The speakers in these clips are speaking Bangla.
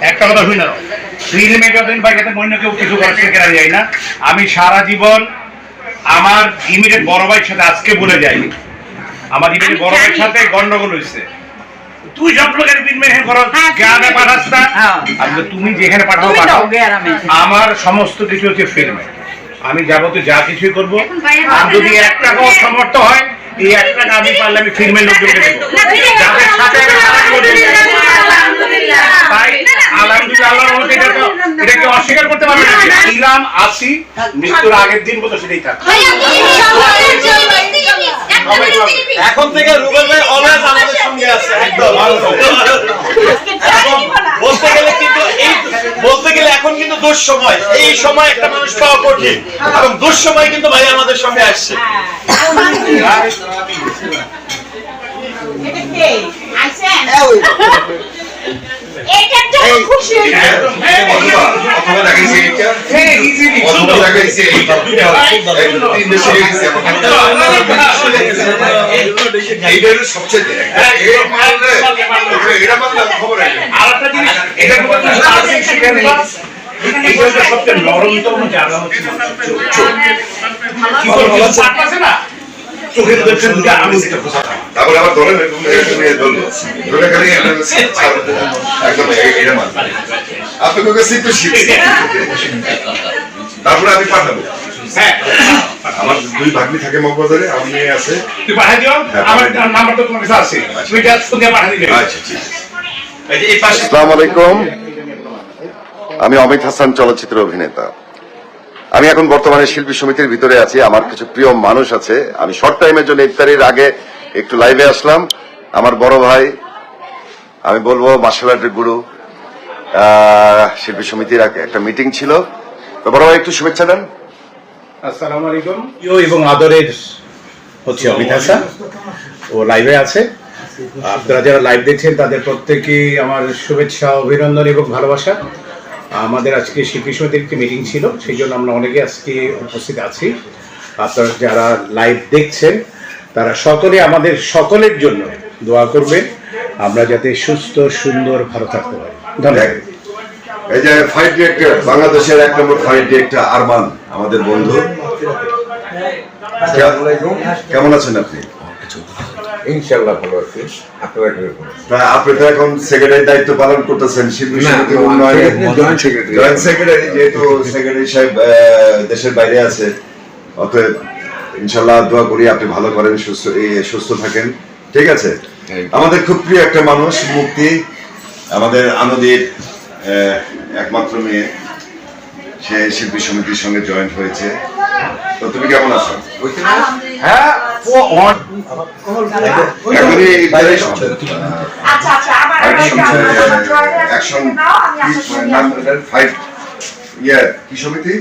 একটা কথা শুনে মনে কেউ কিছু কেনা যায় না আমি সারা জীবন আমার ইমিডিয়েট বড় ভাইয়ের সাথে আজকে বলে যাইনি। আমার ইমিডিয়েট বড় ভাইয়ের সাথে গন্ডগোল হয়েছে। তুই সব লোকের ফিল্মে হ্যাঁ করো হ্যাঁ, গ্রামে পাঠাস না। হ্যাঁ। তুমি যেখানে পাঠাও পাঠাও। আমার সমস্ত কিছু হচ্ছে ফিল্মে আমি যাবতীয় যা কিছুই করব আর যদি পাঠানো এক টাকাও সমর্থ হয় এই এক টাকা আমি পারলে আমি ফিল্মের লোকজনকে দেবো যাদের সাথে। তাই আলহামদুলিল্লাহ তো এটাকে অস্বীকার করতে পারবে না ছিলাম আছি মৃত্যুর আগের দিন সেটাই থাকবে এখন থেকে রুবেল ভাই অলওয়েজ আমাদের সঙ্গে আছে একদম এখন বলতে গেলে কিন্তু এই বলতে গেলে এখন কিন্তু দুঃসময় এই সময় একটা মানুষ পাওয়া কঠিন। এবং দুঃসময় কিন্তু ভাই আমাদের সঙ্গে আসছে। হ্যাঁ হলো সবচেয়ে সবচেয়ে নরমতম জায়গা হচ্ছে চোখ। আছে না চোখের দেখছেন দুটো আমি খোসা তারপরে আবার ধরলো ধরে খালি একদম এটা মান আপনাকে কাছে তো শিখছি তারপরে আমি পাঠাবো। হ্যাঁ। আমার দুই ভাগ্নি থাকে মগবাজারে আমার মেয়ে আছে। তুই পাঠিয়ে দিও আমার নাম্বার তো তোমার কাছে আছে। তুমি যা শুনে পাঠিয়ে দিবে। আচ্ছা ঠিক আছে। এই পাশে আসসালামু আলাইকুম। আমি অমিত হাসান চলচ্চিত্র অভিনেতা। আমি এখন বর্তমানে শিল্পী সমিতির ভিতরে আছি। আমার কিছু প্রিয় মানুষ আছে। আমি শর্ট টাইমের জন্য ইফতারির আগে একটু লাইভে আসলাম। আমার বড় ভাই আমি বলব মার্শাল আর্টের গুরু শিল্পী সমিতির এক- একটা মিটিং ছিল। তো বড় ভাই একটু শুভেচ্ছা দেন। আসসালামু আলাইকুম। এবং আদরের হচ্ছে অমিত হাসান। ও লাইভে আছে। আপনারা যারা লাইভ দেখছেন তাদের প্রত্যেকেই আমার শুভেচ্ছা অভিনন্দন এবং ভালোবাসা। আমাদের আজকে শিল্পী সমিতির একটি মিটিং ছিল সেই জন্য আমরা অনেকে আজকে উপস্থিত আছি। আপনারা যারা লাইভ দেখছেন তারা সকলে আমাদের সকলের জন্য দোয়া করবেন। আমরা যাতে সুস্থ সুন্দর ভালো থাকতে পারি। ধন্যবাদ। এই যে ফাইট ডিরেক্টর বাংলাদেশের এক নম্বর ফাইট ডিরেক্টর আরমান আমাদের বন্ধু। কেমন আছেন আপনি? ইনশাল্লাহ ভালো আছি। আপনারা কীরকম আপনি তো এখন সেক্রেটারি দায়িত্ব পালন করতেছেন শিল্পী সমিতির উন্নয়নে। জয়েন্ট সেক্রেটারি যেহেতু সেক্রেটারি সাহেব দেশের বাইরে আছে। অতএব ইনশাল্লাহ দোয়া করি আপনি ভালো করেন সুস্থ সুস্থ থাকেন। ঠিক আছে? আমাদের খুব প্রিয় একটা মানুষ মুক্তি। আমাদের আনন্দের আহ, একমাত্র মেয়ে। সে শিল্পী সমিতির সঙ্গে জয়েন্ট হয়েছে। তো তুমি কেমন আছো? হ্যাঁ? আচ্ছা আচ্ছা ইয়ে কি সমিতি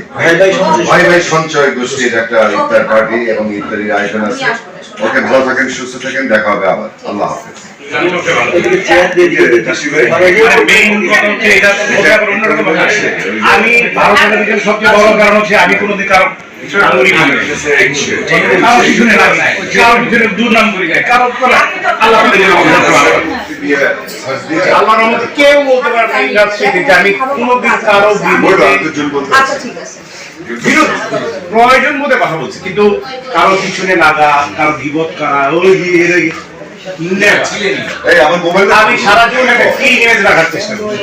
ভাই ভাই সঞ্চয় গোষ্ঠীর একটা ইফতার পার্টি এবং ইফতারির আয়োজন আছে ওকে ভালো থাকেন সুস্থ থাকেন দেখা হবে আবার আল্লাহ হাফেজ এদিকে চেয়ার দিয়ে দিয়ে আমি সবচেয়ে বড় কারণ হচ্ছে আমি কোনোদিন কারও কেউ বলতে পারে আমি কোনোদিন কারও প্রয়োজন বোধে কথা বলছি কিন্তু কারও পিছনে লাগা কারও বিপদ করা ওই আমার মোবাইল আমি সারা জীবন একটা ক্লিন ইমেজ রাখার চেষ্টা করি।